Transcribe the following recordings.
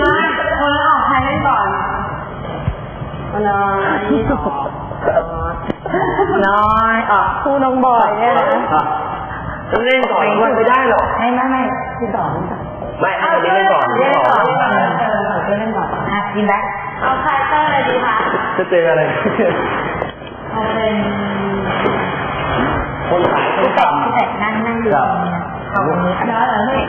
มาคนละออกใครเล่นก่อนคนน้อยออกน้อยออกคู่น้องบอยเนี่ยนะต้องเล่นก่อนว่าไม่ได้หรอกไม่ไม่ไม่คุณต่อคุณต่อไม่ให้คนนี้เล่นก่อนเล่นก่อนก่อนเออเล่นก่อนอะกินแบ็คเอาคาแรคเตอร์อะไรดีคะจะเจออะไรเอาเป็นคนขายคนพี่ต่แต่พี่แต่นั่งนั่งดูเอาตรงนี้เดี๋ยวเหรอเฮ้ยำเฮ้ย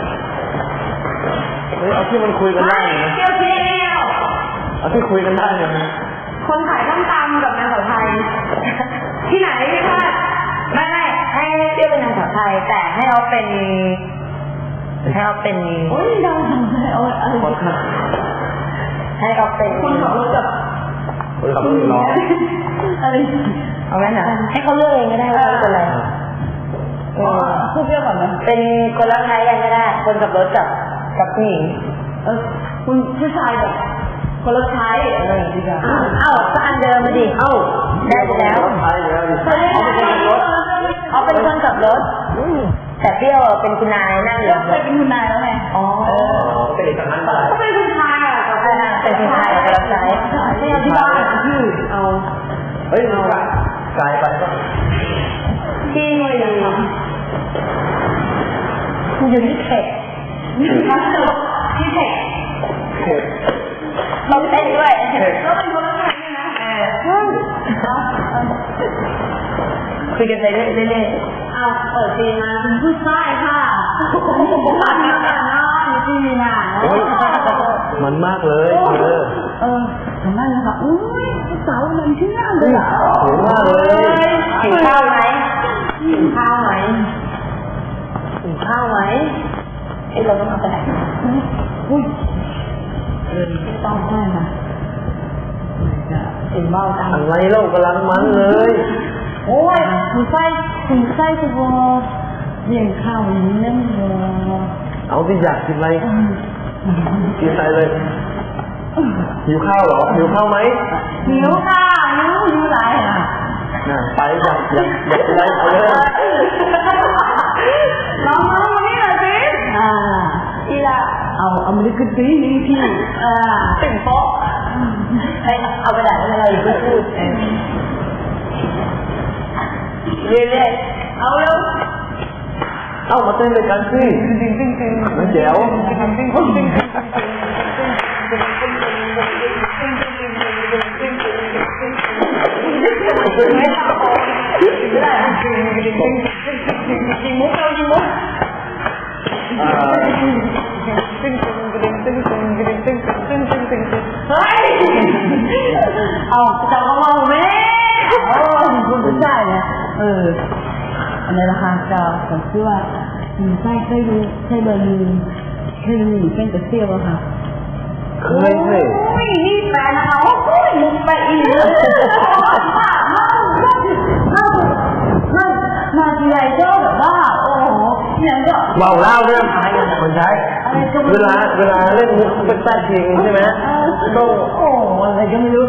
ที่มันคุยกันได้นะเที่ยวเที่ยวเอาที่คุยกันได้นะคนขายต้มตำกับนางสาวไทย ที่ไหนพี่พาดไม่ไม่ให้เที่ยวเป็นนางสาวไทย แต่ให้เราเป็นให้เราเป็นโอ้ยดังจังเลยเอาอะไรคนขับให้เราเป็นคนขับรถกับคนขับรถล้ออะไรเอาไหมนะให้เขาเลือกเองก็ได้ว่าเขาเป็นอะไรเออพูดเรื่องก่อนนะเป็นคนละไทยกันก็ได้ คนขับรถกับกับผู้หญิง เออคุณผู้ชายแบบคนละท้ายอะไรอย่างเงี้ยเอ้าก็อันเดิมมาดิเอ้าได้ไปแล้วใช่แล้วดิเขาเป็นคนขับรถแต่เปรี้ยวเป็นคุณนายนั่งอยู่เคยเป็นคุณนายแล้วไงอ๋อเป็นเอกสารไปเขาเป็นคุณชายอะเป็นคุณนายกับรับใช้ที่ที่บ้านชื่อเอาเฮ้ยมันกลายไปก็ที่อยู่ที่เทค คุยกันไปเรื่อยๆอ้าวเปิดซีมาผู้ชายค่ะผ่านมาแล้วเนาะอยู่ที่นี่นะเฮ้ยมันมากเลยเออเออทำไมนะคะอุ้ยสาวมันชื่ออะไรอะเห็นมากเลยหิวข้าวไหมหิวข้าวไหมหิวข้าวไหมไอ้เราต้องเอาไปไหนอุ้ยเออต้องได้นะถึงเบ้าตังอะไรเล่ากำลังมันเลย โอ้ยคุณไส้คุณไส้จะวอเลี้ยงข้าวอย่างนี้นั่นวอเอาที่อยากกินอะไรกินอะไรเลยหิวข้าวเหรอหิวข้าวไหมหิวค่ะหิวหิวไรอะน่ะไปอยากอยากอยากกินอะไรเอาเลยน้องน้องมานี่หน่อยสิอ่าอีละเอาอเมริกันตีนี่พี่อ่าถึงโป๊ะให้เอาไปไหนอะไรพูดพูด เรื่อยๆเอาแล้วเอ้ามาเต้นด้วยกันสิน้องแจ๋วไม่ต้องโป๊ะไม่ได้ยิงมุกเรายิงมุกอ่าเฮ้ย เอาจะมาเมาไหมโอ้ยคุณผู้ชายเนี่ย เอออันนี้ราคาจะผมคิดว่าคุณไส้เคยดูเคยเดินเคยดูหนูเป็นกระเซียวอะค่ะเคยสิโอ้ยนี่แฟนเขาโอ้ยมุกไปอีกเลยมาทีไรก็แบบว่าโอ้โหเนี่ยก็เบาเล่าเรื่องใช้กันคนใช้เวลาเวลาเล่นมุกเป็นแป๊ดจริงใช่ไหมต้องโอ้อะไรก็ไม่รู้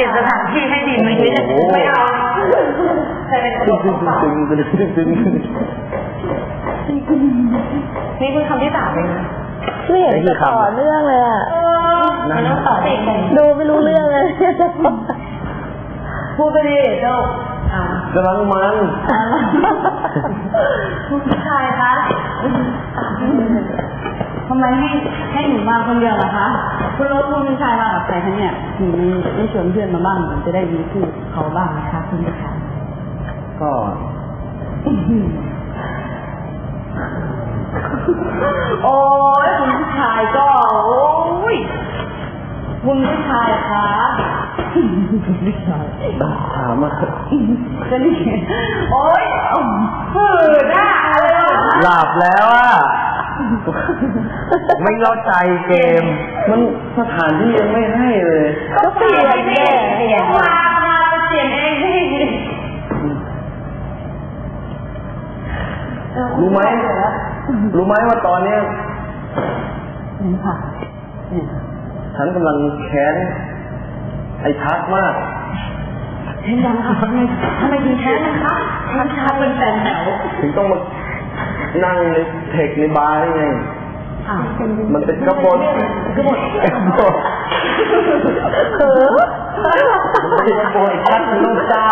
ลี่ยนสถานที่ให้ดีไหมเนี่ยไม่เอาใครเป็นกบตึ้ฏงต้ตึ้องงตึ้ตางยตึ้งตึ้งตึ้งตึ้งนี่คือคำที่สามเลยนะไม่เห็นจะต่อเรื่องเลยอะเออมันต้องต่อติดกันดูไม่รู้เรื่องเลยพูดไปดิเจ้าอ่ากำลังมันผู้ชายคะทำไมให้ให้หนูมาคนเดียวล่ะคะ คุณรถคุณผู้ชายมากับใครคะเนี่ยหนูไม่ไม่ชวนเพื่อนมาบ้างหนูจะได้มีคู่เขาบ้างนะคะคุณผู้ชายก็โอ้ยคุณผู้ชายก็โอ้ยคุณผู้ชายคะคุณผู้ชายถามมาก็นี่โอ้ยฝืนอะอะไรวะหลับแล้วอะ ไม่เข้าใจเกม มันสถานที่ยังไม่ให้เลยก็เปลี่ยนแน่เปลี่ยนมามาเปลี่ยนเองที่รู้ไหมรู้ไหมว่าตอนเนี้ยนี่ค่ะเนี่ยฉันกำลังแค้นไอ้ทักมากเห็นยังคะทำไมทำไมถึงแค้นนะคะทักชาเป็นแฟนแถวถึงต้องมา นั่งในเทคในบาร์นี่ไงอะมันเป็นกระบฏกระบฏกระบฏเออมันเป็นกระบฏทักเป็นลูกเจ้า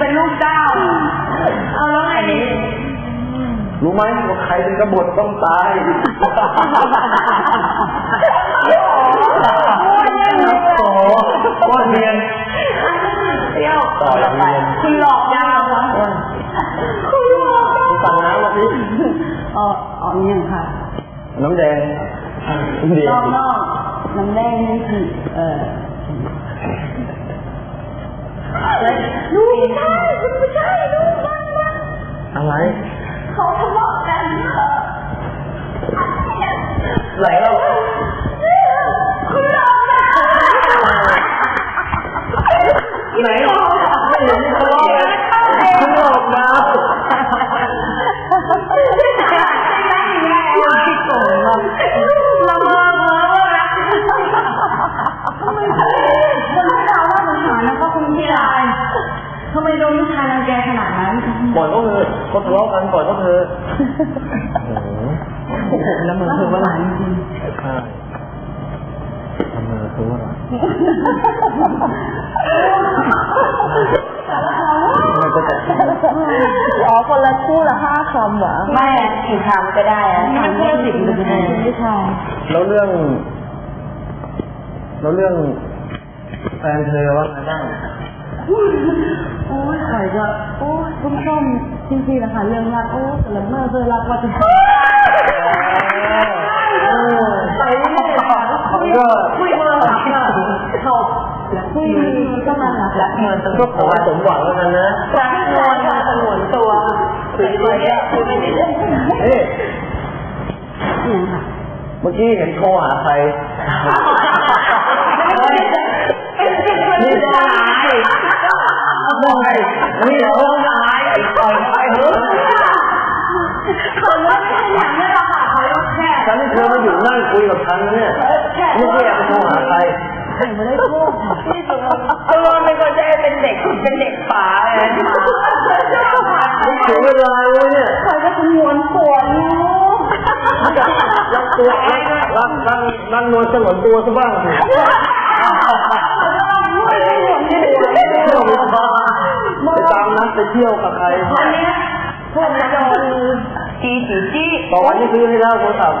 เป็นลูกเจ้า เอาแล้วไงดีรู้ไหมว่าใครเป็นกบฏต้องตายโอ้โหก้อนเนียนเที่ยวต่อจากเรียนคุณหลอกดาวเหรอคุณหลอกดาว สั่งน้ำมาสิอ๋ออ๋อเนี่ยค่ะ น้ำแดงเดียนวอกนอกน้ำแดงนี่คือเออลูกไม่ใช่คุณไม่ใช่ลูกมันนะอะไร เถอะเขาทะเลาะกันปล่อยเขาเถอะโอ้โหแล้วเหมือนคือว่าหลานจริงใช่ทำไมคือว่าอะไรมันจะแต่อ๋อคนละคู่ละห้าคำเหรอ ไม่กี่คำก็ได้อะคำไม่สิบก็ได้ผู้ชายแล้วเรื่อง แล้วเรื่องแฟนเธอว่าไงบ้างโอ้ยข่อยก็โอ้ยชุ่มชม จริงๆนะคะเรื่องรักโอ้แต่ละเมื่อเจอรักว่าจะไปเรื่อยๆคุยคุยเมื่อหลับเนี่ยเขาคุยก็มันรักเงินตัวก็ขอให้สมหวังแล้วกันนะรักเงินค่ะสงวนตัวคุยคุยเนี่ยคุยไปเรื่อยเอ๊ะเนี่ยค่ะเมื่อกี้เห็นโทรหาใครเป็นเป็นคนที่ร้ายนี่เหรอ แค่ฉันเธอมาอยู่นั่งคุยกับฉันนะเนี่ยแค่ไม่ใช่ไปโทรหาใครไม่ได้พูดค่ะตัวเป็นคนจะเป็นเด็กเป็นเด็กป่าเลยไม่ถึงเวลาเลยเนี่ยข่อยก็เป็นหวนปวดอยู่รักตัวรักรักรักรักนวลสงวนตัวซะบ้างสิไปตามนัดไปเที่ยวกับใครวันนี้พวกนั้นโดนจีจีจี้ตอนนี้ซื้อให้แล้วโทรศัพท์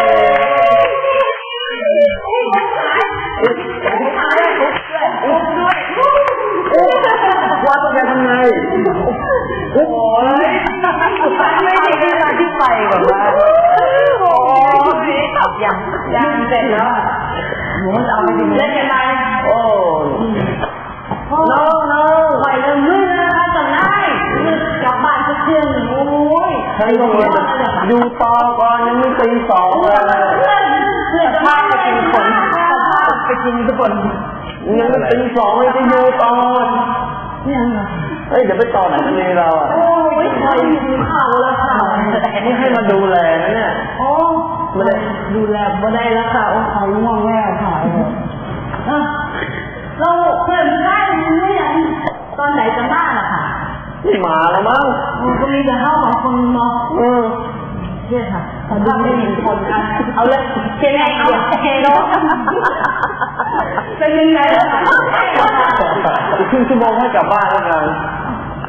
โอ้ยไม่ใช่ที่มาที่ไปแบบว่าโอ้ยยังยังเสร็จแล้วหนูจะเอาไปกินเล่นกันไปโอ้โน้องน้องไหวเลยมือนะคะจำได้กลับบ้านก็เที่ยงโอ้ยฉันต้องมาดูต่อก่อนยังไม่ตีสองเลยเพื่อนเพื่อนพาไปกินผลพาไปกินทุกคนยังไม่ตีสองเลยจะดูต่อเนี่ย เฮ้ยเดี๋ยวไปต่อไหนทะเลเราอะ โอ้ยเคยกินข้าวแล้วค่ะนี่ให้มาดูแลนะเนี่ยโอ้ไม่ได้ดูแลบ่ได้แล้วค่ะโอ้เขาง่วงแล้วค่ะอะเราเพื่อนได้ไม่ยังตอนไหนจะมาล่ะค่ะนี่หมาแล้วมั้งมันก็มีแต่เข้าของคนมองเออเนี่ยค่ะตอนนี้ไม่เห็นคนกันเอาเลยเชียงใหม่เอาเฮโร่เป็นยังไงล่ะอีกครึ่งชั่วโมงให้กลับบ้านแล้วกัน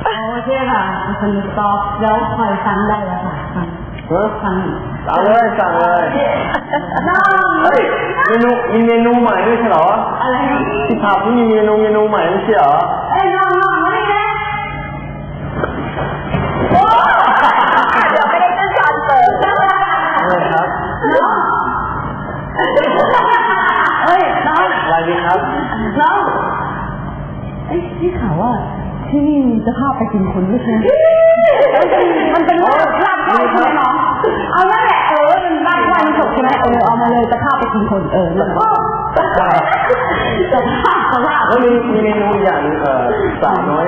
โอ้ใช่ค่ะคนตอบแล้วคอยฟังได้แล้วค่ะฟังเฮ้ยฟังเอาเลยสั่งเลยน้องเฮ้ยเมนูมีเมนูใหม่ด้วยใช่หรออะไรที่ผับนี่มีเมนูเมนูใหม่ไม่ใช่หรอเอ้ยน้องน้องไม่ได้โอ้เดี๋ ที่นี่มีเจะภาพไปกินคนด้วยใช่ไหมมันเป็นลาบลาบก้อยใช่ไหมน้องเอานั่นแหละเออมันลาบก้อยมันสดใช่ไหมเออเอามาเลยจะภาพไปกินคนเออแล้วก็จะภาพจะภาพแล้วมีมีเมนูอย่างเอ่อสาวน้อย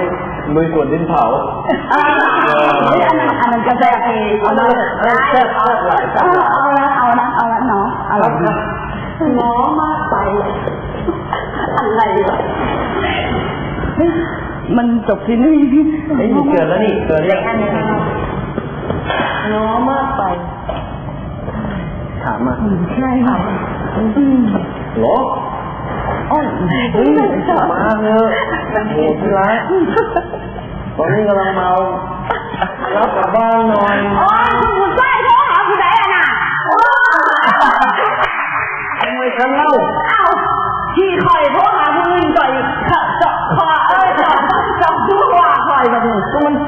ลุยสวนดินเผาอันนั้นอันนั้นกาแฟเองเอาเลยได้แซ่บมากหลายเออเอาละเอาละเอาละน้องเอาละน้องมากไปอะไรวะเฮ้ย มันจบที่นี่ไอ้ยเกิดแล้วนี่เกิดแล้วอันนี้น้องมากไป ถามมาใช่ค่ะอืมเหรออ้อยเฮ้ยมาเถอะโอ้โหที่รักตอนนี้กำลังเมารับกลับบ้านหน่อยโอ้ยคุณใส่โทรหาผู้ใดอะน่ะทำไมฉันเล่าเอ้าที่คอยโทร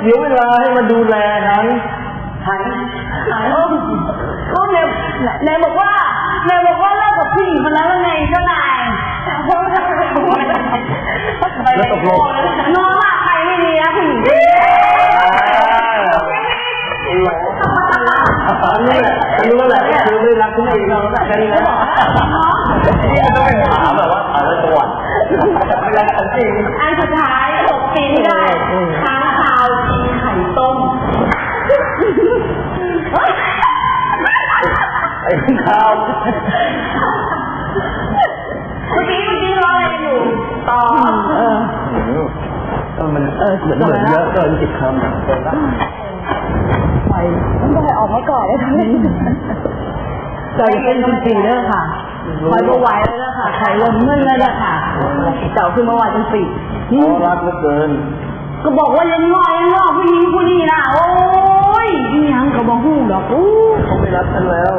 สียเวลาให้มาดูแลฉันหันหันก็เนยนายบอกว่าเนยบอกว่าเลิกกับผู้หญิงคนนั้นแล้วไงเจ้านายแล้วตกลงน้องอะใครไม่มีนะผู้หญิงอันนี้แหละอันนี้แหละคือไม่รักทุกคนเราแค่นี้นะนี่ต้องไปถามแบบว่าถามแล้วจังหวัดไม่รักฉันจริงอันสุดท้ายหกปีที่ได้ครั้ง ไอ้ข้าวเมื่อกี้เมื่อกี้รออะไรอยู่ต่อเออเออมันเออเหมือนเหมือนเยอะเกินสิบคำอะเกินละไปต้องได้ออกมาก่อนเลยทั้งนี้เจอเป็นจริงๆเด้อค่ะคอยก็ไหวแล้วเด้อค่ะใครเริ่มเมื่อแล้วเด้อค่ะเจ้าขึ้นมาไหวจนปีเพราะรักเหลือเกิน ก็บอกว่ายังงอยังงอผู้หญิงผู้นี้นะโอ้ ยอีหยังก็บ่ฮู้ดอกอู้เขาไม่รักฉันแล้ว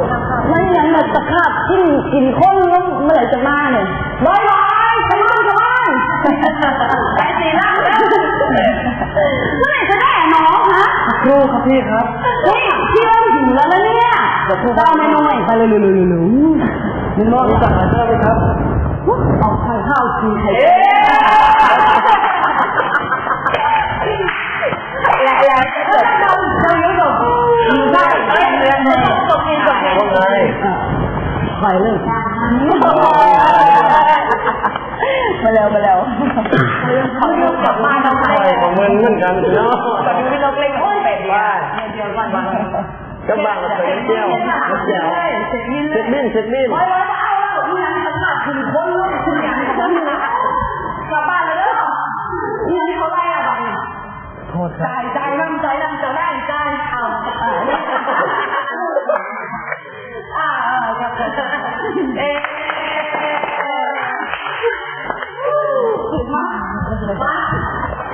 ไม่หยังแบบสภาพที่กินคนแล้วเมื่อไหร่จะมาเนี่ยร้อยร้อยขมันขมันไปสินะเมื่อไหร่จะได้น้องฮะครูครับพี่ครับนี่พี่เริ่มหิวแล้วนะเนี่ยเจ้าเมนูใหม่ไปเลยเร็วๆๆมินมอรู้จักอาเจ้าไหมครับๆเอาไข่ข้าวกินไข่ ไข่เลยมาแล้วมาแล้วเขาอยู่กับมาทำไมใช่ของมึงเหมือนกันเนาะตอนนี้พี่นกเล่นกับเป็ดว่าเดียวกันวันก็บ้างมาเที่ยวเที่ยวเช็คบินเช็คบินร้อยร้อยเอาแล้วพี่ยังสำหรับคุณคนลูกคุณยังคนนะกลับบ้านเลยเด้อนี่เขาไล่อะบังโทษครับจ่ายจ่ายน้ำใจน้ำจะได้จ่ เอ๊ะสุดมาก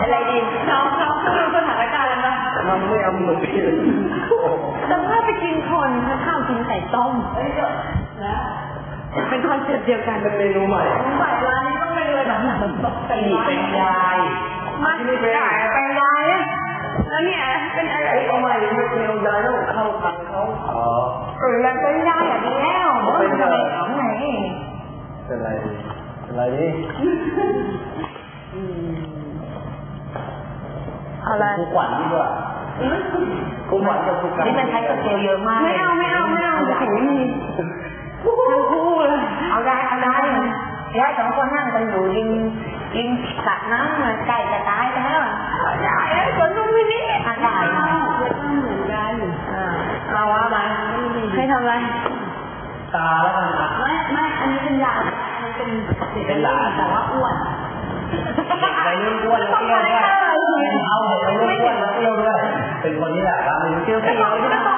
อะไรดีน้องน้องพูดสถานการณ์เลยนะมันไม่เอามือพี่จะพาไปกินคนข้าวกินไก่ต้มเอ้ยนะเป็นคอนเซ็ปต์เดียวกันเป็นเมนูใหม่ฝ่ายร้านนี้ต้องไปเลยแบบหนังแบบเป็นเป็นยายมาไม่เป็นเป็นยายแล้วเนี่ยเป็นอะไรเอาใหม่เมนูยายต้องเข้าทางเขาอ๋อเออแล้วเป็นยายอะดีแล้ว มันจะไปทำไหนเป็นไรดีเป็นไรดีอะไรกูขวัญดีกว่ากูขวัญกับกูกันนี่มันใช้กระเทียเยอะมากไม่เอาไม่เอาไม่เอาถึงมีทั้งคู่เลยเอาได้เอาได้ยายสองคนนั่งกันอยู่ริมริมสระน้ำใกล้จะตายแล้วยายคนนู้นไม่นี่อาได้เหมือนกันเอาว่ามาให้ทำอะไร ตาแล้วกันอะไม่ไม่อันนี้เป็นยามันเป็นเป็นหลานแต่ว่าอ้วนไปรุ่นอ้วนแล้วเปรี้ยวด้วยเอาไปรุ่นอ้วนแล้วเปรี้ยวด้วยเป็นคนนี้แหละร้านนี้เปรี้ยวเปรี้ยว